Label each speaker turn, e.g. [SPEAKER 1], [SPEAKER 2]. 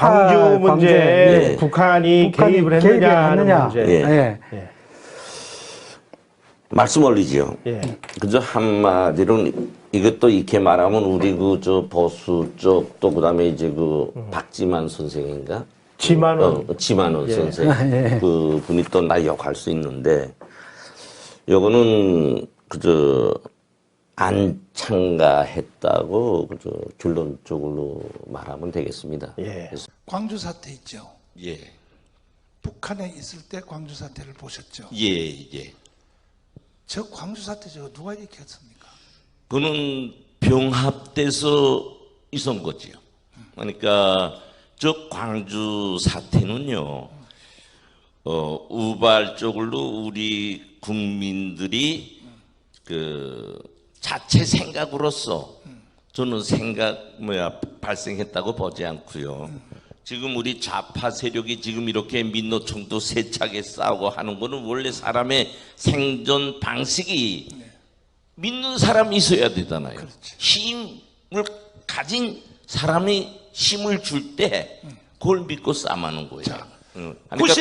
[SPEAKER 1] 광주 문제
[SPEAKER 2] 예.
[SPEAKER 1] 북한이,
[SPEAKER 3] 북한이
[SPEAKER 1] 개입을
[SPEAKER 3] 개입을
[SPEAKER 1] 했느냐 하는. 문제.
[SPEAKER 2] 예.
[SPEAKER 3] 예.
[SPEAKER 1] 예.
[SPEAKER 2] 말씀 올리지요.
[SPEAKER 1] 예.
[SPEAKER 2] 그저 한마디로 이것도 이렇게 말하면 우리 그 저 보수 쪽 또 그다음에 이제 그 박지만 선생인가?
[SPEAKER 1] 지만원.
[SPEAKER 2] 어, 지만원
[SPEAKER 1] 예.
[SPEAKER 2] 선생
[SPEAKER 3] 예.
[SPEAKER 2] 그 분이 또나 욕할 수 있는데 요거는 그저 안 참가했다고 그저 결론적으로 말하면 되겠습니다.
[SPEAKER 1] 예.
[SPEAKER 4] 광주 사태 있죠.
[SPEAKER 5] 예,
[SPEAKER 4] 북한에 있을 때 광주 사태를 보셨죠.
[SPEAKER 5] 예, 예.
[SPEAKER 4] 저 광주 사태 저거 누가 일으켰습니까?
[SPEAKER 5] 그는 병합돼서 있은 거지요. 그러니까 저 광주 사태는요, 어, 우발적으로 우리 국민들이 그 자체 생각으로서 저는 생각 뭐야 발생했다고 보지 않고요. 지금 우리 좌파 세력이 지금 이렇게 민노총도 세차게 싸우고 하는 거는 원래 사람의 생존 방식이 믿는 사람이 있어야 되잖아요. 힘을 가진 사람이 힘을 줄 때 그걸 믿고 싸마는 거예요. 응. 그러니까